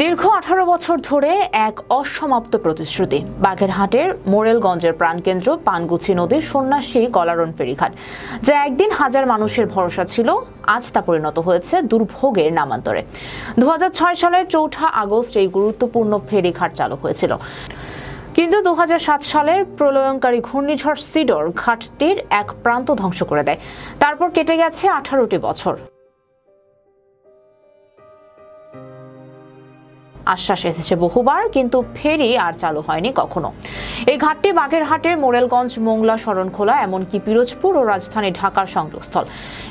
দীর্ঘ আঠারো বছর ধরে এক অসমাপ্ত প্রতিশ্রুতি। বাঘেরহাটের মোরেলগঞ্জের প্রাণকেন্দ্র পানগুছি নদীর সন্ন্যাসী গলারন ফেরিঘাট, যা একদিন হাজার মানুষের ভরসা ছিল, আজ তা পরিণত হয়েছে দুর্ভোগের নামান্তরে। দু হাজার ছয় সালের চৌঠা আগস্ট এই গুরুত্বপূর্ণ ফেরিঘাট চালু হয়েছিল। কিন্তু দু হাজার সাত সালের প্রলয়ঙ্কারী ঘূর্ণিঝড় সিডর ঘাটটির এক প্রান্ত ধ্বংস করে দেয়। তারপর কেটে গেছে আঠারোটি বছর। আশ্বাস এসেছে বহুবার কিন্তু ফেরি আর চালু হয়নি কখনো। এই ঘাটটি বাগেরহাটের মোরেলগঞ্জ মোংলা শরণখোলা এমনকি পিরোজপুর ও রাজধানী ঢাকার সংযোগস্থল।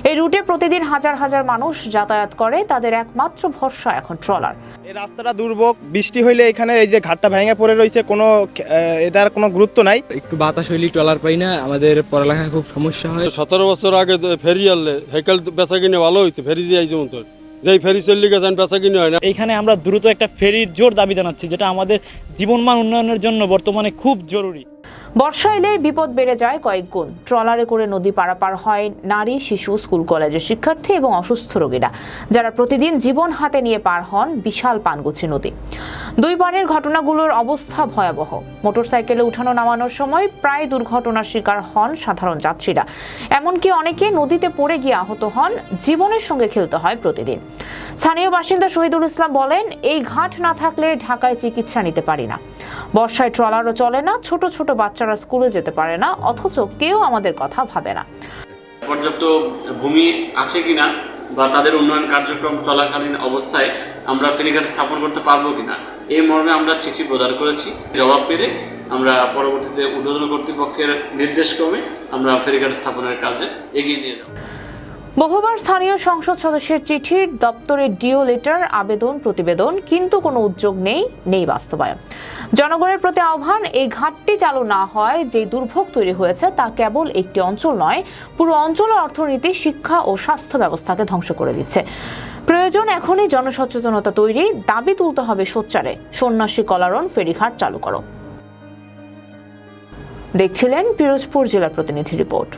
এই রুটে প্রতিদিন হাজার হাজার মানুষ যাতায়াত করে তাদের একমাত্র ভরসা এখন ট্রলার। এই রাস্তাটা দুর্ভোগ বৃষ্টি হইলে এখানে এই যে ঘাটটা ভেঙে পড়ে রয়েছে কোনো এটার কোনো গুরুত্ব নাই। একটু বাতাস হইলে ট্রলার পাই না আমাদের পড়ালেখা খুব সমস্যা হয়। সতেরো বছর আগে তো ফেরি আনলে হেকেল বেচা কিনে ভালো হইতো ফেরি যে আইছে মতো। যেই ফেরি চললি গেছেন বেচা কিনে হয় না। এখানে আমরা দ্রুত একটা ফেরির জোর দাবি জানাচ্ছি, যেটা আমাদের জীবনমান উন্নয়নের জন্য বর্তমানে খুব জরুরি। বর্ষা এলে বিপদ বেড়ে যায় কয়েক গুণ। ট্রলারে করে নদী পারাপার হয় নারী, শিশু, স্কুল, কলেজের শিক্ষার্থী এবং অসুস্থ রোগীরা, যারা প্রতিদিন জীবন হাতে নিয়ে পার হন বিশাল পানগুছি নদী। দুই পারের ঘটনাগুলোর অবস্থা ভয়াবহ। মোটরসাইকেলে উঠানো নামানোর সময় প্রায় দুর্ঘটনার শিকার হন সাধারণ যাত্রীরা। এমনকি অনেকে নদীতে পড়ে গিয়ে আহত হন, জীবনের সঙ্গে খেলতে হয় প্রতিদিন। স্থানীয় বাসিন্দা শহীদুল ইসলাম বলেন, এই ঘাট না থাকলে ঢাকায় চিকিৎসা নিতে পারি না। বর্ষায় ট্রলারও চলে না, ছোট ছোট বাচ্চারা স্কুলে যেতে পারে না, অথচ কেউ আমাদের কথা ভাবে না। পর্যাপ্ত ভূমি আছে কিনা বা তাদের উন্নয়ন কার্যক্রম চলাকালীন অবস্থায় আমরা ফেরিঘাট স্থাপন করতে পারব কিনা এই মর্মে আমরা চিঠি প্রদান করেছি। জবাব পেলে আমরা পরবর্তীতে ঊর্ধ্বতন কর্তৃপক্ষের নির্দেশক্রমে আমরা ফেরিঘাট স্থাপনের কাজে এগিয়ে নিয়ে যাব। বহুবার স্থানীয় সংসদ সদস্যের চিঠি, দপ্তরে ডিও লেটার, আবেদন, প্রতিবেদন, কিন্তু কোনো উদ্যোগ নেই নেই বাস্তবায়ন। জনগণের প্রতি আহ্বান, এই ঘাটটি চালু না হয় যে দুর্ভোগ তৈরি হয়েছে, তা কেবল একটি অঞ্চল নয়, পুরো অঞ্চলের অর্থনীতি, শিক্ষা ও স্বাস্থ্য ব্যবস্থাকে ধ্বংস করে দিচ্ছে। প্রয়োজন এখনই জনসচেতনতা তৈরি, দাবি তুলতে হবে সোচ্চারে। সন্ন্যাসী কলারন, ফেরিঘাট চালু করো। দেখছিলেন পিরোজপুর জেলা প্রতিনিধি রিপোর্ট।